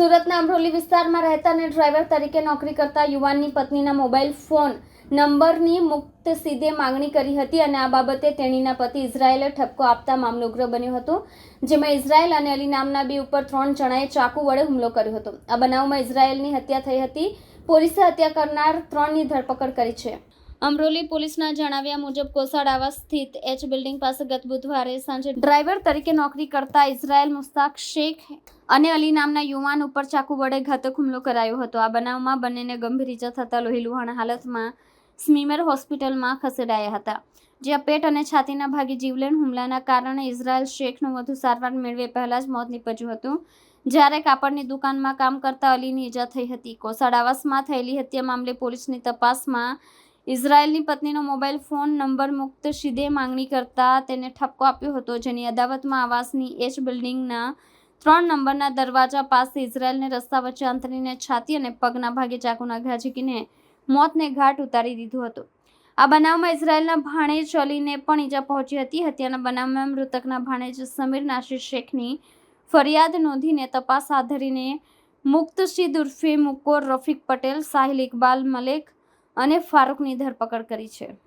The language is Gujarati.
સુરતના અમરોલી વિસ્તારમાં રહેતા અને ડ્રાઈવર તરીકે નોકરી કરતા યુવાનની પત્નીના મોબાઈલ ફોન નંબરની મુક્ત સીધે માંગણી કરી હતી અને આ બાબતે તેણીના પતિ ઇઝરાયેલે ઠપકો આપતા મામલો ઉગ્ર બન્યો હતો, જેમાં ઇઝરાયેલ અને અલી નામના બે ઉપર ત્રણ જણાએ ચાકુ વડે હુમલો કર્યો હતો. આ બનાવમાં ઇઝરાયેલની હત્યા થઈ હતી. પોલીસે હત્યા કરનાર ત્રણની ધરપકડ કરી છે. અમરોલી પોલીસના જણાવ્યા મુજબ કોસાડાવા સ્થિત એચ બિલ્ડિંગ પાસે ગત બુધવારે સાંજે ડ્રાઈવર તરીકે નોકરી કરતા ઇઝરાયલ મુસ્તાક શેખ અને અલી નામના યુવાન ઉપર ચાકુ વડે ઘાતક હુમલો કરાયો હતો. આ બનાવમાં બંનેને ગંભીર ઇજા થતાં લોહીલુહાણ હાલતમાં સ્મીમેર હોસ્પિટલમાં ખસેડાયા હતા. જ્યાં પેટ અને છાતીના ભાગે જીવલેણ હુમલાના કારણે ઇઝરાયલ શેખનું વધુ સારવાર મેળવે પહેલાં જ મોત નીપજ્યું હતું. જ્યારે કાપડની દુકાનમાં કામ કરતા અલીની ઈજા થઈ હતી. કોસાડાવાસમાં થયેલી હત્યા મામલે પોલીસની તપાસમાં ઇઝરાયેલની પત્નીનો મોબાઈલ ફોન નંબર મુક્ત સીધે માંગણી કરતા તેને ઠપકો આપ્યો હતો, જેની અદાવતમાં આવાસની એચ બિલ્ડિંગના ત્રણ નંબરના દરવાજા પાસે ઇઝરાયેલને રસ્તા વચ્ચે અંતરીને છાતી અને પગના ભાગે ચાકુના ઘા ઝીકીને મોતને ઘાટ ઉતારી દીધું હતું. આ બનાવમાં ઇઝરાયેલના ભાણેજ ચલીને પણ ઈજા પહોંચી હતી. હત્યાના બનાવમાં મૃતકના ભાણેજ સમીર નાશીર શેખની ફરિયાદ નોંધીને તપાસ હાથ ધરીને મુક્તશીદ ઉર્ફે મુકોર રફીક પટેલ, સાહિલ ઇકબાલ મલેક અને ફારૂકની ધરપકડ કરી છે.